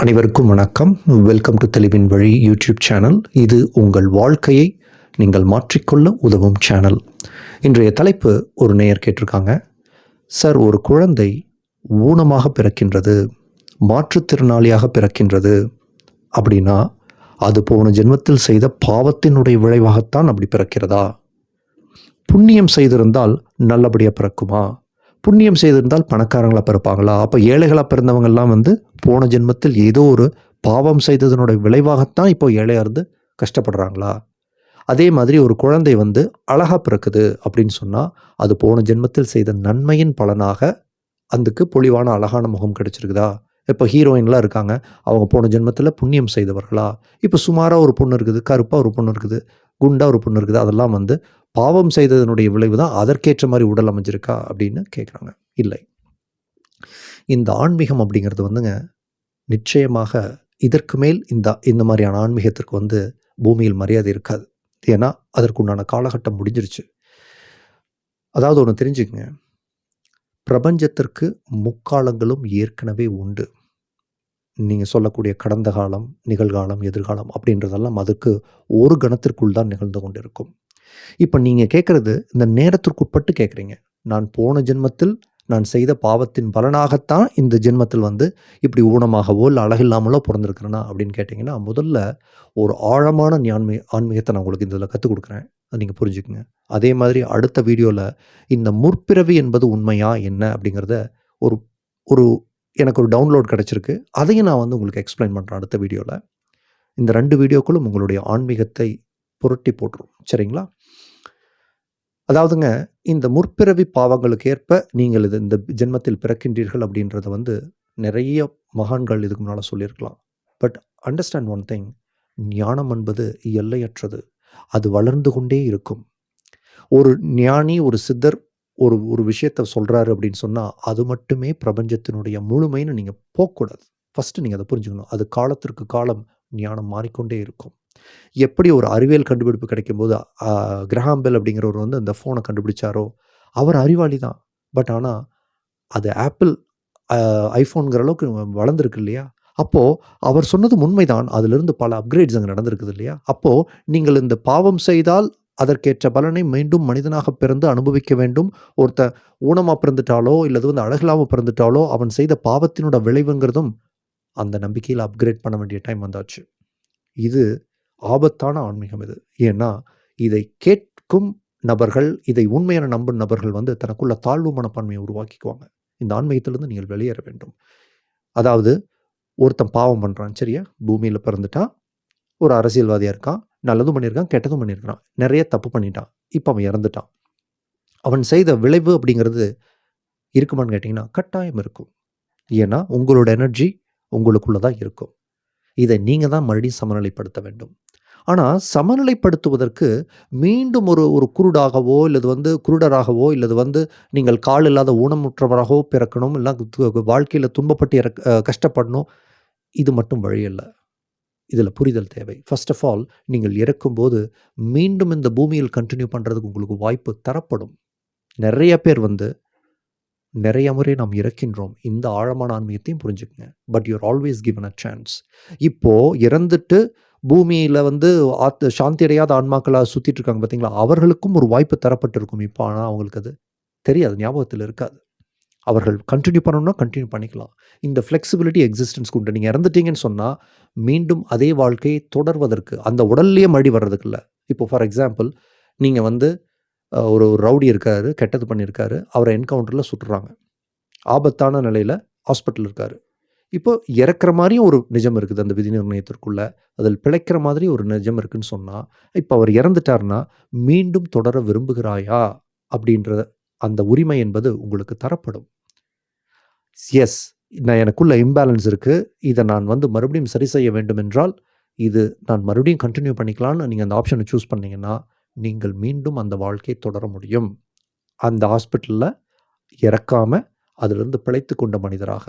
அனைவருக்கும் வணக்கம். Welcome to தெளிவின் வழி யூடியூப் சேனல் இது உங்கள் வாழ்க்கையை நீங்கள் மாற்றிக்கொள்ள உதவும் சேனல் இன்றைய தலைப்பு ஒரு நேயர் கேட்டிருக்காங்க. சார் ஒரு குழந்தை ஊனமாக பிறக்கின்றது மாற்றுத்திறனாளியாக பிறக்கின்றது அப்படின்னா அது போன ஜென்மத்தில் செய்த பாவத்தினுடைய விளைவாகத்தான் அப்படி பிறக்கிறதா? புண்ணியம் செய்திருந்தால் நல்லபடியாக பிறக்குமா? புண்ணியம் செய்திருந்தால் பணக்காரங்களாக பிறப்பாங்களா? அப்போ ஏழைகளாக பிறந்தவங்கெல்லாம் வந்து போன ஜென்மத்தில் ஏதோ ஒரு பாவம் செய்ததனுடைய விளைவாகத்தான் இப்போ ஏழையாக இருந்து கஷ்டப்படுறாங்களா? அதே மாதிரி ஒரு குழந்தை வந்து அழகாக பிறக்குது அப்படின்னு சொன்னால் அது போன ஜென்மத்தில் செய்த நன்மையின் பலனாக அதுக்கு பொலிவான அழகான முகம் கிடைச்சிருக்குதா? இப்போ ஹீரோயின்லாம் இருக்காங்க அவங்க போன ஜென்மத்தில் புண்ணியம் செய்தவர்களா? இப்போ சுமாராக ஒரு பொண்ணு இருக்குது கருப்பாக ஒரு பொண்ணு இருக்குது குண்டாக ஒரு பொண்ணு இருக்குது அதெல்லாம் வந்து பாவம் செய்ததனுடைய விளைவு தான் அதற்கேற்ற மாதிரி உடல் அமைஞ்சிருக்கா அப்படின்னு கேட்குறாங்க இல்லை. இந்த ஆன்மீகம் அப்படிங்கிறது வந்துங்க நிச்சயமாக இதற்கு மேல் இந்த இந்த மாதிரியான ஆன்மீகத்திற்கு வந்து பூமியில் மரியாதை இருக்காது. ஏன்னா அதற்குண்டான காலகட்டம் முடிஞ்சிருச்சு. அதாவது ஒன்று தெரிஞ்சுக்கங்க. பிரபஞ்சத்திற்கு முக்காலங்களும் ஏற்கனவே உண்டு. நீங்கள் சொல்லக்கூடிய கடந்த காலம் நிகழ்காலம் எதிர்காலம் அப்படின்றதெல்லாம் அதுக்கு ஒரு கணத்திற்குள் தான் நிகழ்ந்து கொண்டிருக்கும். இப்போ நீங்கள் கேட்குறது இந்த நேரத்திற்குட்பட்டு கேட்குறீங்க நான் போன ஜென்மத்தில் நான் செய்த பாவத்தின் பலனாகத்தான் இந்த ஜென்மத்தில் வந்து இப்படி ஊனமாகவோ இல்லை அழகில்லாமலோ பிறந்திருக்கிறேனா அப்படின்னு கேட்டிங்கன்னா முதல்ல ஒரு ஆழமான ஞான்மை ஆன்மீகத்தை நான் உங்களுக்கு இதில் கற்றுக் கொடுக்குறேன். அது நீங்கள் புரிஞ்சுக்குங்க. அதே மாதிரி அடுத்த வீடியோவில் இந்த முற்பிறவி என்பது உண்மையா என்ன அப்படிங்கிறத ஒரு ஒரு எனக்கு ஒரு டவுன்லோட் கிடச்சிருக்கு. அதையும் நான் வந்து உங்களுக்கு எக்ஸ்பிளைன் பண்ணுறேன் அடுத்த வீடியோவில் இந்த ரெண்டு வீடியோக்களும் உங்களுடைய ஆன்மீகத்தை புரட்டி போட்டுரும். சரிங்களா? அதாவதுங்க இந்த முற்பிறவி பாவங்களுக்கு ஏற்ப நீங்கள் இது இந்த ஜென்மத்தில் பிறக்கின்றீர்கள் அப்படின்றத வந்து நிறைய மகான்கள் இதுக்கு முன்னால் சொல்லியிருக்கலாம். பட் அண்டர்ஸ்டாண்ட் ஒன் திங் ஞானம் என்பது எல்லையற்றது. அது வளர்ந்து கொண்டே இருக்கும். ஒரு ஞானி ஒரு சித்தர் ஒரு ஒரு விஷயத்த சொல்கிறாரு அப்படின்னு சொன்னால் அது மட்டுமே பிரபஞ்சத்தினுடைய முழுமைன்னு நீங்கள் போகக்கூடாது ஃபஸ்ட்டு நீங்கள் அதை புரிஞ்சுக்கணும். அது காலத்திற்கு காலம் ஞானம் மாறிக்கொண்டே இருக்கும். எப்படி ஒரு அறிவியல் கண்டுபிடிப்பு கிடைக்கும்போது கிரஹாம்பெல் அப்படிங்கிறவர் வந்து அந்த ஃபோனை கண்டுபிடிச்சாரோ அவர் அறிவாளி தான். பட் ஆனால் அது ஆப்பிள் ஐஃபோனுங்கிற அளவுக்கு வளர்ந்துருக்கு இல்லையா? அப்போது அவர் சொன்னது உண்மைதான். அதிலிருந்து பல அப்கிரேட்ஸ் அங்கே நடந்திருக்குது இல்லையா? அப்போது நீங்கள் இந்த பாவம் செய்தால் அதற்கேற்ற பலனை மீண்டும் மனிதனாக பிறந்து அனுபவிக்க வேண்டும். ஒருத்த ஊனமாக பிறந்துட்டாலோ இல்லது வந்து அழகில்லாமல் பிறந்துட்டாலோ அவன் செய்த பாவத்தினோட விளைவுங்கிறதும் அந்த நம்பிக்கையில் அப்கிரேட் பண்ண வேண்டிய டைம் வந்தாச்சு. இது ஆபத்தான ஆன்மீகம் இது. ஏன்னா இதை கேட்கும் நபர்கள் இதை உண்மையான நம்பும் நபர்கள் வந்து தனக்குள்ள தாழ்வு மனப்பான்மையை உருவாக்கிக்குவாங்க. இந்த ஆன்மீகத்திலிருந்து நீங்கள் வெளியேற வேண்டும். அதாவது ஒருத்தன் பாவம் பண்ணுறான் சரியா? பூமியில் பிறந்துட்டான் ஒரு அரசியல்வாதியாக இருக்கான் நல்லதும் பண்ணியிருக்கான் கெட்டதும் பண்ணியிருக்கான் நிறைய தப்பு பண்ணிட்டான் இப்போ அவன் இறந்துட்டான். அவன் செய்த விளைவு அப்படிங்கிறது இருக்குமான்னு கேட்டிங்கன்னா கட்டாயம் இருக்கும். ஏன்னா உங்களோட எனர்ஜி உங்களுக்குள்ளே தான் இருக்கும். இதை நீங்கள் தான் மறுபடியும் சமநிலைப்படுத்த வேண்டும். ஆனால் சமநிலைப்படுத்துவதற்கு மீண்டும் ஒரு ஒரு குருடாகவோ இல்லது வந்து குருடராகவோ இல்லது வந்து நீங்கள் கால் இல்லாத ஊனமுற்றவராகவோ பிறக்கணும் இல்லை வாழ்க்கையில் துன்பப்பட்டு இறக்க கஷ்டப்படணும் இது மட்டும் வழியல்ல இதில் புரிதல் தேவை. ஃபர்ஸ்ட் ஆஃப் ஆல் நீங்கள் இறக்கும்போது மீண்டும் இந்த பூமியில் கண்டினியூ பண்ணுறதுக்கு உங்களுக்கு வாய்ப்பு தரப்படும். நிறைய பேர் வந்து நிறைய முறை நாம் இறக்கின்றோம். இந்த ஆழமான ஆன்மீகத்தையும் புரிஞ்சுக்கங்க. But you're always given a chance இப்போது இறந்துட்டு பூமியில் வந்து ஆத் சாந்தி அடையாத ஆன்மாக்களாக சுற்றிட்டு இருக்காங்க பார்த்தீங்களா அவர்களுக்கும் ஒரு வாய்ப்பு தரப்பட்டிருக்கும் இப்போ. ஆனால் அவங்களுக்கு அது தெரியாது ஞாபகத்தில் இருக்காது. அவர்கள் கண்டினியூ பண்ணணும்னா கண்டினியூ பண்ணிக்கலாம். இந்த ஃப்ளெக்சிபிலிட்டி எக்ஸிஸ்டன்ஸ் உண்டு. நீங்கள் இறந்துட்டீங்கன்னு சொன்னால் மீண்டும் அதே வாழ்க்கையை தொடர்வதற்கு அந்த உடல்லையே மறுபடி வர்றதுக்கு இல்லை இப்போ ஃபார் எக்ஸாம்பிள் நீங்கள் வந்து ஒரு ரவுடி இருக்காரு கெட்டது பண்ணியிருக்காரு அவரை என்கவுண்டரில் சுட்டுறாங்க. ஆபத்தான நிலையில் ஹாஸ்பிட்டல் இருக்கார். இப்போ இறக்குற மாதிரியும் ஒரு நிஜம் இருக்குது அந்த விதி நிர்ணயத்திற்குள்ள. அதில் பிழைக்கிற மாதிரி ஒரு நிஜம் இருக்குன்னு சொன்னால் இப்போ அவர் இறந்துட்டார்னா மீண்டும் தொடர விரும்புகிறாயா? அப்படின்ற அந்த உரிமை என்பது உங்களுக்கு தரப்படும். எஸ் நான் எனக்குள்ள இம்பேலன்ஸ் இருக்குது இதை நான் வந்து மறுபடியும் சரி செய்ய வேண்டும் என்றால் இது நான் மறுபடியும் கண்டினியூ பண்ணிக்கலான்னு நீங்கள் அந்த ஆப்ஷனை சூஸ் பண்ணீங்கன்னா நீங்கள் மீண்டும் அந்த வாழ்க்கையை தொடர முடியும். அந்த ஹாஸ்பிட்டலில் இறக்காமல் அதிலிருந்து பிழைத்து கொண்ட மனிதராக.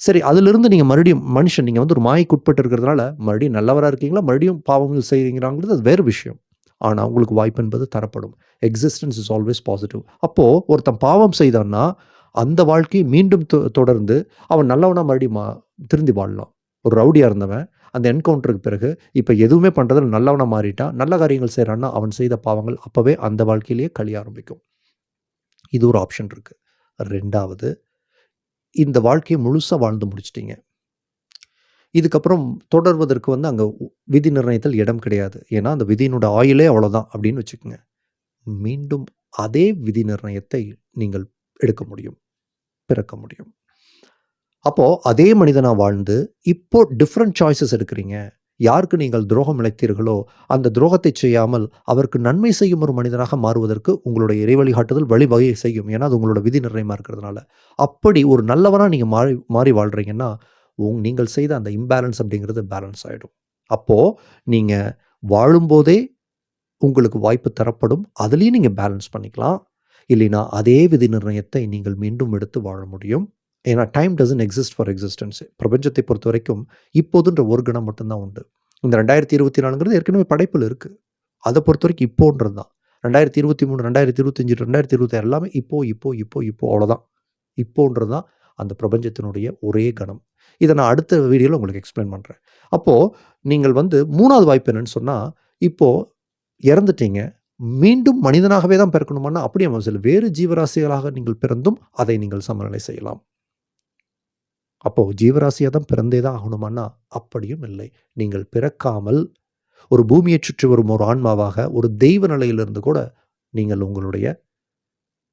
சரி அதிலிருந்து நீங்கள் மறுபடியும் மனுஷன் நீங்கள் வந்து ஒரு மாய்க்குட்பட்டு இருக்கிறதுனால மறுபடியும் நல்லவராக இருக்கீங்களா? மறுபடியும் பாவங்கள் செய்கிறீங்கிறாங்கிறது அது வேறு விஷயம். ஆனால் உங்களுக்கு வாய்ப்பு என்பது தரப்படும். எக்ஸிஸ்டன்ஸ் இஸ் ஆல்வேஸ் பாசிட்டிவ் அப்போது ஒருத்தன் பாவம் செய்தான்னா அந்த வாழ்க்கையை மீண்டும் தொ- தொடர்ந்து அவன் நல்லவனாக மறுபடியும் மா- திருந்தி வாழலாம். ஒரு ரவுடியாக இருந்தவன் அந்த என்கவுண்டருக்கு பிறகு இப்போ எதுவுமே பண்ணுறதில் நல்லவனாக மாறிட்டான் நல்ல காரியங்கள் செய்கிறான்னா அவன் செய்த பாவங்கள் அப்போவே அந்த வாழ்க்கையிலேயே கழிய ஆரம்பிக்கும். இது ஒரு ஆப்ஷன் இருக்குது ரெண்டாவது இந்த வாழ்க்கையை முழுசாக வாழ்ந்து முடிச்சிட்டிங்க. இதுக்கப்புறம் தொடர்வதற்கு வந்து அங்கே விதி நிர்ணயத்தில் இடம் கிடையாது. ஏன்னா அந்த விதியினோட ஆயுளே அவ்வளோதான் அப்படின்னு வச்சுக்கோங்க. மீண்டும் அதே விதி நிர்ணயத்தை நீங்கள் எடுக்க முடியும். பிறக்க முடியும். அப்போது அதே மனிதனாக வாழ்ந்து இப்போ டிஃப்ரெண்ட் சாய்ஸஸ் எடுக்கிறீங்க. யாருக்கு நீங்கள் துரோகம் இழைத்தீர்களோ அந்த துரோகத்தை செய்யாமல் அவருக்கு நன்மை செய்யும் ஒரு மனிதனாக மாறுவதற்கு உங்களுடைய இறைவழிகாட்டுதல் வழிவகை செய்யும். ஏன்னா அது உங்களோட விதி நிர்ணயமாக இருக்கிறதுனால. அப்படி ஒரு நல்லவனாக நீங்கள் மாறி மாறி வாழ்கிறீங்கன்னா உங் நீங்கள் செய்த அந்த இம்பேலன்ஸ் அப்படிங்கிறது பேலன்ஸ் ஆகிடும் அப்போது நீங்கள் வாழும்போதே உங்களுக்கு வாய்ப்பு தரப்படும். அதுலேயும் நீங்கள் பேலன்ஸ் பண்ணிக்கலாம். இல்லைனா அதே விதி நிர்ணயத்தை நீங்கள் மீண்டும் எடுத்து வாழ முடியும். ஏன்னா time doesn't exist for existence பிரபஞ்சத்தை பொறுத்த வரைக்கும் இப்போதுன்ற ஒரு கணம் மட்டும்தான் உண்டு. இந்த ரெண்டாயிரத்தி இருபத்தி நாலுங்கிறது ஏற்கனவே படைப்பில் இருக்குது அதை பொறுத்த வரைக்கும் இப்போன்றது தான். ரெண்டாயிரத்தி இருபத்தி மூணு ரெண்டாயிரத்தி இருபத்தஞ்சி ரெண்டாயிரத்தி இருபத்தி எல்லாமே இப்போ இப்போ இப்போ இப்போ அவ்வளோதான் இப்போன்றது தான் அந்த பிரபஞ்சத்தினுடைய ஒரே கணம். இதை நான் அடுத்த வீடியோவில் உங்களுக்கு எக்ஸ்பிளைன் பண்ணுறேன் அப்போது நீங்கள் வந்து மூணாவது வாய்ப்பு என்னென்னு சொன்னால் இப்போது இறந்துட்டீங்க. மீண்டும் மனிதனாகவே தான் பிறக்கணுமானா அப்படியே சில வேறு ஜீவராசிகளாக நீங்கள் பிறந்தும் அதை நீங்கள் சமநிலை செய்யலாம். அப்போது ஜீவராசியாக தான் பிறந்தே தான் ஆகணுமானா அப்படியும் இல்லை. நீங்கள் பிறக்காமல் ஒரு பூமியை சுற்றி வரும் ஒரு ஆன்மாவாக ஒரு தெய்வ நிலையிலிருந்து கூட நீங்கள் உங்களுடைய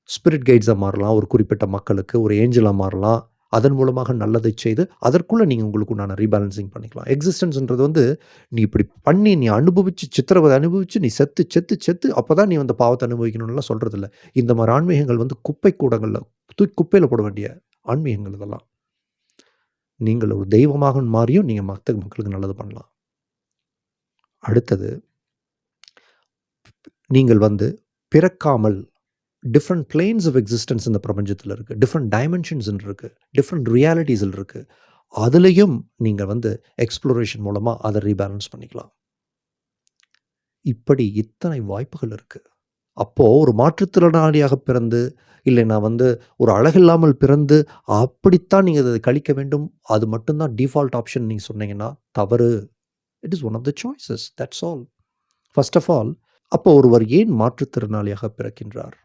ஸ்பிரிட் கைட்ஸாக மாறலாம். ஒரு குறிப்பிட்ட மக்களுக்கு ஒரு ஏஞ்சலாக மாறலாம். அதன் மூலமாக நல்லதை செய்து அதற்குள்ளே நீங்கள் உங்களுக்கு உண்டான ரீபேலன்சிங் பண்ணிக்கலாம். எக்ஸிஸ்டன்ஸ்ன்றது வந்து நீ இப்படி பண்ணி நீ அனுபவித்து சித்திரவதை அனுபவித்து நீ செத்து செத்து செத்து அப்போ தான் நீ வந்து பாவத்தை அனுபவிக்கணும்லாம் சொல்கிறதில்ல இந்த மாதிரி ஆன்மீகங்கள் வந்து குப்பை கூடங்களில் தூக்கி குப்பையில் போட வேண்டிய ஆன்மீகங்கள் இதெல்லாம். நீங்கள் ஒரு தெய்வமாக மாறியும் நீங்கள் மற்ற மக்களுக்கு நல்லது பண்ணலாம். அடுத்தது நீங்கள் வந்து பிறக்காமல் டிஃப்ரெண்ட் பிளேன்ஸ் ஆஃப் எக்ஸிஸ்டன்ஸ் இந்த பிரபஞ்சத்தில் இருக்குது டிஃப்ரெண்ட் டைமென்ஷன்ஸ் இருக்குது டிஃப்ரெண்ட் ரியாலிட்டிஸில் இருக்குது அதுலேயும் நீங்கள் வந்து எக்ஸ்ப்ளோரேஷன் மூலமாக அதை ரீபேலன்ஸ் பண்ணிக்கலாம். இப்படி இத்தனை வாய்ப்புகள் இருக்குது அப்போது ஒரு மாற்றுத்திறனாளியாக பிறந்து இல்லை நான் வந்து ஒரு அழகில்லாமல் பிறந்து அப்படித்தான் நீங்கள் அதை கழிக்க வேண்டும். அது மட்டும்தான் டிஃபால்ட் ஆப்ஷன் நீங்கள் சொன்னீங்கன்னா தவறு. It is one of the choices that's all first of all அப்போ ஒருவர் ஏன் மாற்றுத்திறனாளியாக பிறக்கின்றார்?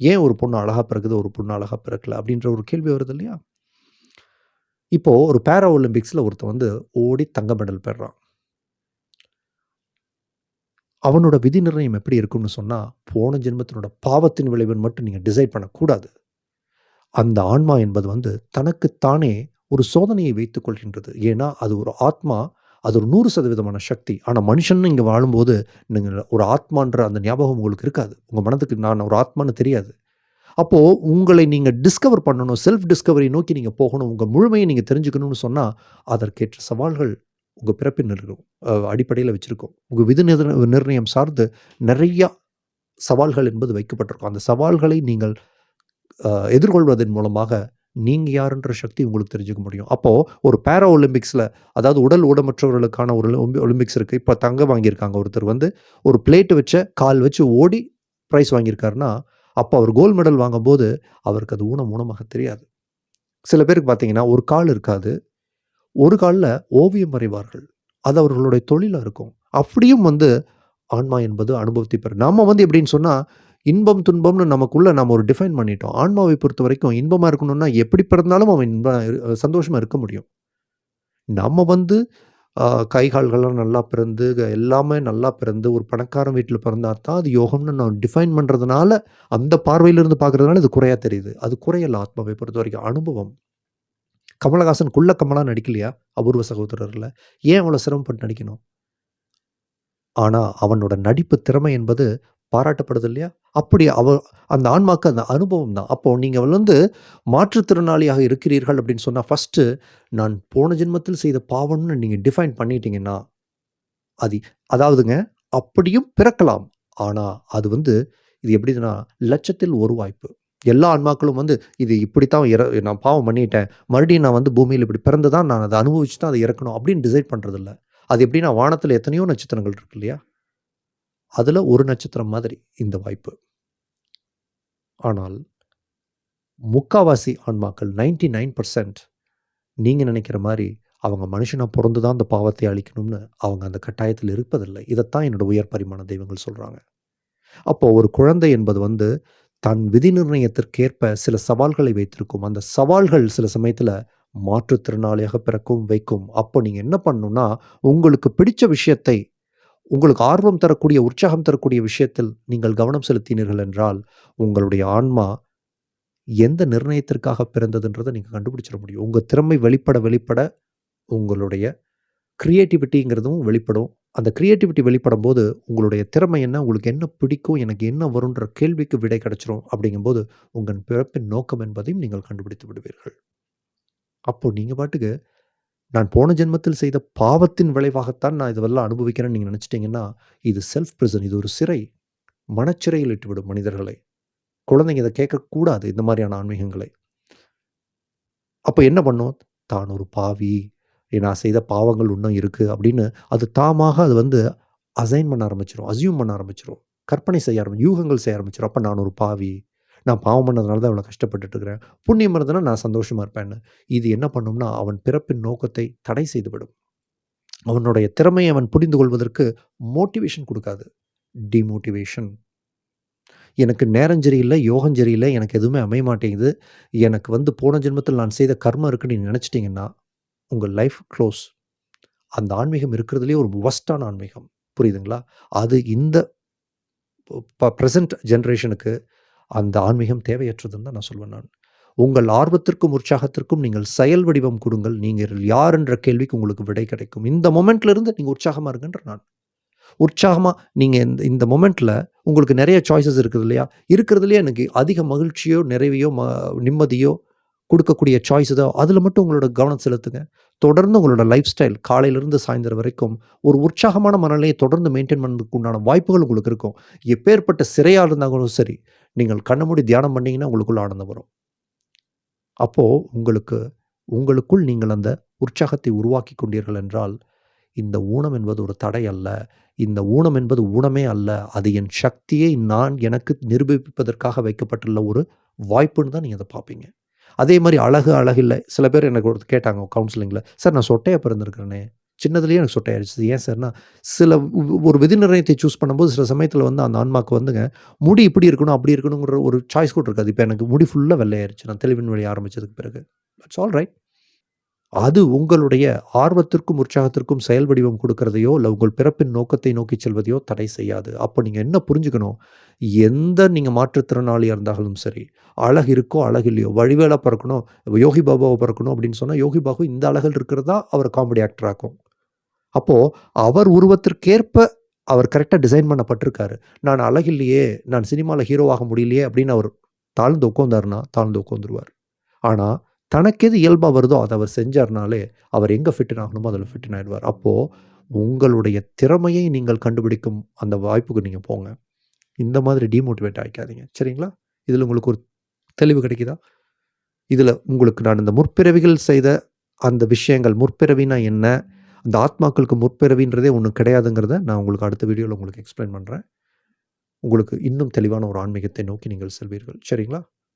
ஏன் ஒரு பொண்ணு அழகாக பிறகுது ஒரு பொண்ணு அழகாக பிறக்கல அப்படின்ற ஒரு கேள்வி வருது இல்லையா? இப்போது ஒரு பேரா ஒலிம்பிக்ஸில் ஒருத்தன் வந்து ஓடி தங்க மெடல் பெறான். அவனோட விதி நிர்ணயம் எப்படி இருக்கும்னு சொன்னால் போன ஜென்மத்தினோட பாவத்தின் விளைவுன்னு மட்டும் நீங்கள் டிசைட் பண்ணக்கூடாது. அந்த ஆன்மா என்பது வந்து தனக்குத்தானே ஒரு சோதனையை வைத்துக் கொள்கின்றது. ஏன்னா அது ஒரு ஆத்மா அது ஒரு நூறு சதவீதமான சக்தி. ஆனால் மனுஷன் இங்கே வாழும்போது நீங்கள் ஒரு ஆத்மான்ற அந்த ஞாபகம் உங்களுக்கு இருக்காது. உங்கள் மனதுக்கு நான் ஒரு ஆத்மான்னு தெரியாது. அப்போது உங்களை நீங்கள் டிஸ்கவர் பண்ணணும் செல்ஃப் டிஸ்கவரி நோக்கி நீங்கள் போகணும் உங்கள் முழுமையை நீங்கள் தெரிஞ்சுக்கணும்னு சொன்னால் அதற்கேற்ற சவால்கள் உங்கள் பிறப்பின் நிறுவனம் அடிப்படையில் வச்சுருக்கோம். உங்கள் விதி நிர்ணயம் சார்ந்து நிறையா சவால்கள் என்பது வைக்கப்பட்டிருக்கும். அந்த சவால்களை நீங்கள் எதிர்கொள்வதன் மூலமாக நீங்கள் யாருன்ற சக்தி உங்களுக்கு தெரிஞ்சுக்க முடியும். அப்போது ஒரு பேரா ஒலிம்பிக்ஸில் அதாவது உடல் ஊடமற்றவர்களுக்கான ஒரு ஒலிம்பிக்ஸ் இருக்குது இப்போ தங்க வாங்கியிருக்காங்க ஒருத்தர் வந்து ஒரு பிளேட்டு வச்ச கால் வச்சு ஓடி ப்ரைஸ் வாங்கியிருக்காருன்னா அப்போ அவர் கோல்டு மெடல் வாங்கும்போது அவருக்கு அது ஊனம் ஊனமாக தெரியாது. சில பேருக்கு பார்த்தீங்கன்னா ஒரு கால் இருக்காது. ஒரு காலில் ஓவியம் வரைவார்கள். அது அவர்களுடைய தொழிலாக இருக்கும். அப்படியும் வந்து ஆன்மா என்பது அனுபவத்தை பெறும் நம்ம வந்து எப்படின்னு சொன்னால் இன்பம் துன்பம்னு நமக்குள்ளே நம்ம ஒரு டிஃபைன் பண்ணிட்டோம். ஆன்மாவை பொறுத்த வரைக்கும் இன்பமாக இருக்கணும்னா எப்படி பிறந்தாலும் அவன் இன்ப சந்தோஷமாக இருக்க முடியும். நம்ம வந்து கை கால்கள்லாம் நல்லா பிறந்து எல்லாமே நல்லா பிறந்து ஒரு பணக்காரன் வீட்டில் பிறந்தால் தான் அது யோகம்னு நான் டிஃபைன் பண்ணுறதுனால அந்த பார்வையிலிருந்து பார்க்குறதுனால இது குறையாக தெரியுது. அது குறையல ஆத்மாவை பொறுத்த வரைக்கும். அனுபவம். கமலஹாசன் குள்ள கமலா நடிக்கலையா? அபூர்வ சகோதரரில். ஏன் அவ்வளோ சிரமப்பட்டு நடிக்கணும்? ஆனால் அவனோட நடிப்பு திறமை என்பது பாராட்டப்படுது இல்லையா? அப்படி அவ அந்த ஆன்மாக்கு அந்த அனுபவம் தான். அப்போது நீங்கள் வந்து மாற்றுத்திறனாளியாக இருக்கிறீர்கள் அப்படின்னு சொன்னால் ஃபஸ்ட்டு நான் போன ஜென்மத்தில் செய்த பாவம்னு நீங்கள் டிஃபைன் பண்ணிட்டீங்கன்னா அது அதாவதுங்க அப்படியும் பிறக்கலாம். ஆனால் அது வந்து இது எப்படின்னா லட்சத்தில் ஒரு வாய்ப்பு. எல்லா ஆன்மாக்களும் வந்து இது இப்படித்தான் இற நான் பாவம் பண்ணிட்டேன். மறுபடியும் நான் வந்து பூமியில் இப்படி பிறந்து தான் நான் அதை அனுபவிச்சு தான் அதை இறக்கணும் அப்படின்னு டிசைட் பண்ணுறதில்ல அது எப்படின்னா வானத்தில் எத்தனையோ நட்சத்திரங்கள் இருக்கு இல்லையா? அதில் ஒரு நட்சத்திரம் மாதிரி இந்த வாய்ப்பு. ஆனால் முக்காவாசி ஆன்மாக்கள் நைன்டி நைன் பர்சன்ட் நீங்கள் நினைக்கிற மாதிரி அவங்க மனுஷனாக பிறந்து தான் அந்த பாவத்தை அழிக்கணும்னு அவங்க அந்த கட்டாயத்தில் இருப்பதில்லை. இதைத்தான் என்னோட உயர் பரிமாண தெய்வங்கள் சொல்கிறாங்க அப்போது ஒரு குழந்தை என்பது வந்து தன் விதி நிர்ணயத்திற்கேற்ப சில சவால்களை வைத்திருக்கும். அந்த சவால்கள் சில சமயத்தில் மாற்றுத்திறனாளியாக பிறக்கும் வைக்கும். அப்போ நீங்கள் என்ன பண்ணணும்னா உங்களுக்கு பிடிச்ச விஷயத்தை உங்களுக்கு ஆர்வம் தரக்கூடிய உற்சாகம் தரக்கூடிய விஷயத்தில் நீங்கள் கவனம் செலுத்தினீர்கள் என்றால் உங்களுடைய ஆன்மா எந்த நிர்ணயத்திற்காக பிறந்ததுன்றதை நீங்கள் கண்டுபிடிச்சிட முடியும். உங்கள் திறமை வெளிப்பட வெளிப்பட உங்களுடைய க்ரியேட்டிவிட்டிங்கிறதும் வெளிப்படும். அந்த க்ரியேட்டிவிட்டி வெளிப்படும் போது உங்களுடைய திறமை என்ன உங்களுக்கு என்ன பிடிக்கும் எனக்கு என்ன வரும்ன்ற கேள்விக்கு விடை கிடச்சிரும் அப்படிங்கும்போது உங்கள் பிறப்பின் நோக்கம் என்பதையும் நீங்கள் கண்டுபிடித்து விடுவீர்கள். அப்போது நீங்கள் பாட்டுக்கு நான் போன ஜென்மத்தில் செய்த பாவத்தின் விளைவாகத்தான் நான் இதெல்லாம் அனுபவிக்கிறேன்னு நீங்கள் நினச்சிட்டிங்கன்னா இது செல்ஃப் பிரிசன் இது ஒரு சிறை. மனச்சிறையில் இட்டுவிடும் மனிதர்களை. குழந்தைங்க இதை கேட்கக்கூடாது இந்த மாதிரியான ஆன்மீகங்களை. அப்போ என்ன பண்ணும்? தான் ஒரு பாவி. நான் செய்த பாவங்கள் இன்னும் இருக்குது அப்படின்னு அது தாமாக அது வந்து அசைன் பண்ண ஆரம்பிச்சிடும் அசியூம் பண்ண ஆரம்பிச்சிடும் கற்பனை செய்ய ஆரம்பி யூகங்கள் செய்ய ஆரம்பிச்சிடும் அப்போ நான் ஒரு பாவி. நான் பாவம் பண்ணதுனால தான் அவ்வளோ கஷ்டப்பட்டுட்டு இருக்கிறேன் புண்ணியம் இருந்ததுன்னா நான் சந்தோஷமாக இருப்பேன்னு. இது என்ன பண்ணும்னா அவன் பிறப்பின் நோக்கத்தை தடை செய்துவிடும். அவனுடைய திறமையை அவன் புரிந்து கொள்வதற்கு மோட்டிவேஷன் கொடுக்காது. டிமோட்டிவேஷன் எனக்கு நேரம் சரியில்லை யோகம் சரியில்லை எனக்கு எதுவுமே அமைய மாட்டேங்குது. எனக்கு வந்து போன ஜென்மத்தில் நான் செய்த கர்மம் இருக்குன்னு நீங்கள் நினச்சிட்டிங்கன்னா உங்கள் லைஃப் க்ளோஸ் அந்த ஆன்மீகம் இருக்கிறதுலே ஒரு ஒஸ்டான ஆன்மீகம். புரியுதுங்களா? அது இந்த ப்ரெசண்ட் ஜென்ரேஷனுக்கு அந்த ஆன்மீகம் தேவையற்றதுன்னு தான் நான் சொல்வேன் நான். உங்கள் ஆர்வத்திற்கும் உற்சாகத்திற்கும் நீங்கள் செயல் வடிவம் கொடுங்கள். நீங்கள் யார் என்ற கேள்விக்கு உங்களுக்கு விடை கிடைக்கும். இந்த மொமெண்ட்லேருந்து நீங்கள் உற்சாகமாக இருங்கன்ற நான். உற்சாகமாக நீங்கள் இந்த இந்த மொமெண்ட்டில் உங்களுக்கு நிறைய சாய்ஸஸ் இருக்குது இல்லையா? இருக்கிறதுலையே எனக்கு அதிக மகிழ்ச்சியோ நிறைவையோ ம நிம்மதியோ கொடுக்கக்கூடிய சாய்ஸ் தான் அதில் மட்டும் உங்களோட கவனம் செலுத்துங்க. தொடர்ந்து உங்களோட லைஃப் ஸ்டைல் காலையிலேருந்து சாயந்தரம் வரைக்கும் ஒரு உற்சாகமான மனநிலையை தொடர்ந்து மெயின்டைன் பண்ணுறதுக்கு உண்டான வாய்ப்புகள் உங்களுக்கு இருக்கும். எப்பேற்பட்ட சிறையாக இருந்தாலும் சரி நீங்கள் கண்ண மூடி தியானம் பண்ணிங்கன்னா உங்களுக்குள்ள ஆனந்தம் வரும். அப்போது உங்களுக்கு உங்களுக்குள் நீங்கள் அந்த உற்சாகத்தை உருவாக்கி கொண்டீர்கள் என்றால் இந்த ஊனம் என்பது ஒரு தடை அல்ல. இந்த ஊனம் என்பது ஊனமே அல்ல. அது என் சக்தியை நான் எனக்கு நிரூபிப்பதற்காக வைக்கப்பட்டுள்ள ஒரு வாய்ப்புன்னு தான் நீங்கள் அதை பார்ப்பீங்க. அதே மாதிரி அழகு அழகில்லை சில பேர் எனக்கு ஒரு கேட்டாங்க கவுன்சிலிங்கில் சார் நான் சொட்டையாக பிறந்திருக்கிறேனே. சின்னதுலேயே எனக்கு சொட்டையாயிருச்சு ஏன் சார்னா சில ஒரு விதி நிர்ணயத்தை சூஸ் பண்ணும்போது சில சமயத்தில் வந்து அந்த ஆன்மாக்கு வந்துங்க முடி இப்படி இருக்கணும் அப்படி இருக்கணுங்கிற ஒரு சாய்ஸ் கூட இருக்காது. இப்போ எனக்கு முடி ஃபுல்லாக வெள்ளையாயிருச்சு. நான் தெளிவின் வழி ஆரம்பித்ததுக்கு பிறகு. இட்ஸ் ஆல் ரைட் அது உங்களுடைய ஆர்வத்திற்கும் உற்சாகத்திற்கும் செயல் வடிவம் கொடுக்கறதையோ இல்லை உங்கள் பிறப்பின் நோக்கத்தை நோக்கி செல்வதையோ தடை செய்யாது. அப்போ நீங்கள் என்ன புரிஞ்சுக்கணும்? எந்த நீங்கள் மாற்றுத்திறனாளியாக இருந்தாலும் சரி அழகு இருக்கோ அழகு இல்லையோ வழிவேலாக பிறக்கணும் யோகி பாபாவை பிறக்கணும் அப்படின்னு சொன்னால் யோகி பாபு இந்த அழகில் இருக்கிறதா? அவர் காமெடி ஆக்டர் ஆக்கும். அப்போது அவர் உருவத்திற்கேற்ப அவர் கரெக்டாக டிசைன் பண்ணப்பட்டிருக்காரு. நான் அழகில்லையே நான் சினிமாவில் ஹீரோவாக முடியலையே அப்படின்னு அவர் தாழ்ந்து உட்காந்தாருன்னா தாழ்ந்து உட்காந்துருவார் ஆனால் தனக்கு எது இயல்பாக வருதோ அதை அவர் செஞ்சார்னாலே அவர் எங்கே ஃபிட்டின் ஆகணுமோ அதில் ஃபிட்டின் ஆகிடுவார் அப்போது உங்களுடைய திறமையை நீங்கள் கண்டுபிடிக்கும் அந்த வாய்ப்புக்கு நீங்கள் போங்க. இந்த மாதிரி டிமோட்டிவேட் ஆகிக்காதீங்க சரிங்களா? இதில் உங்களுக்கு ஒரு தெளிவு கிடைக்குதா? இதில் உங்களுக்கு நான் இந்த முற்பிறவிகள் செய்த அந்த விஷயங்கள் முற்பிறவினா என்ன? அந்த ஆத்மாக்களுக்கு முற்பிறவின்றதே ஒன்றும் கிடையாதுங்கிறத நான் உங்களுக்கு அடுத்த வீடியோவில் உங்களுக்கு எக்ஸ்பிளைன் பண்ணுறேன் உங்களுக்கு இன்னும் தெளிவான ஒரு ஆன்மீகத்தை நோக்கி நீங்கள் செல்வீர்கள். சரிங்களா?